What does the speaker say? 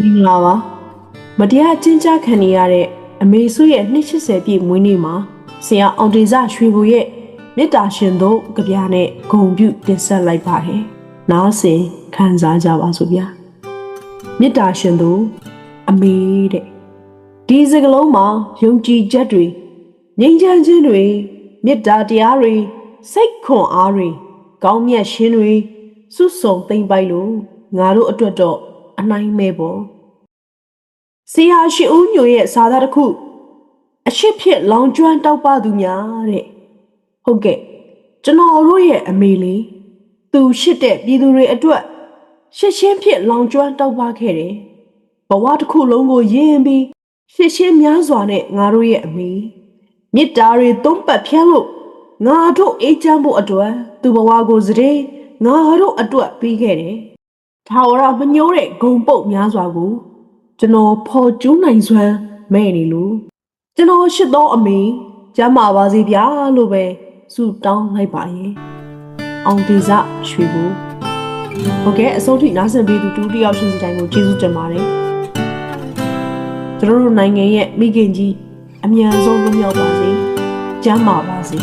မင်္ဂလာပါမတရားအကျဉ်းချခံနေရတဲ့အမေစုရဲ့280ပြည့်မွေးနေ့မှာဆရာအောင်တေဇရွှေဘူရဲ့မေတ္တာရှင်တို့ကြပြနဲ့ဂုံပြုတင်ဆက်လိုက်ပါတယ်နားဆင်ခံစားကြပါစို့ဗျာမေတ္တာရှင်တို့အမေတဲ့ဒီစကလုံးမှာယုံကြည်ချက်တွေငြိမ်းချမ်းခြင်းတွေမေတ္တာတရားတွေစိတ်ခွန်အားတွေကောင်းမြတ်ခြင်းတွေစွတ်ဆုံသိမ့်ပိုက်လို့ငါတို့အတွက်တော့ အနိုင်မဲ့ပေါ့ဆရာရှိဦးညိုရဲ့စာသားတစ်ခုအရှိဖြစ်လောင်ကျွမ်းတောက်ပသူများတဲ့ဟုတ်ကဲ့ကျွန်တော်တို့ရဲ့အမေလေးသူရှိတဲ့ပြည်သူတွေအတွက်ရှစ်ရှင်းဖြစ်လောင်ကျွမ်းတောက်ပခဲ့တယ်ဘဝတစ်ခုလုံးကိုယဉ်ပြီးရှစ်ရှင်းများစွာနဲ့ငါတို့ရဲ့အမေမြစ်တာတွေသုံးပတ်ဖြန်းလို့ငါတို့အေးချမ်းဖို့အတွက်သူဘဝကိုစတဲ့ငါတို့အတွက်ပြီးခဲ့တယ် ထာဝရမညိုးတဲ့ဂုံပုတ်များစွာကို ကျွန်တော်ဖော်ကျူးနိုင်စွမ်းမဲ့နေလို့ကျွန်တော်ရှစ်သောအမေကျမ်းမာပါစေဗျာလို့ပဲဆုတောင်းလိုက်ပါရဲ့အောင်ဒီဇရွှေဘူးဟုတ်ကဲ့အစိုးထိနားဆင်ပေးသူတူတယောက်ရှင်စီတိုင်းကိုကျေးဇူးတင်ပါတယ်ကျွန်တော်တို့နိုင်ငံရဲ့မိခင်ကြီးအမြန်ဆုံးလွတ်မြောက်ပါစေကျမ်းမာပါစေ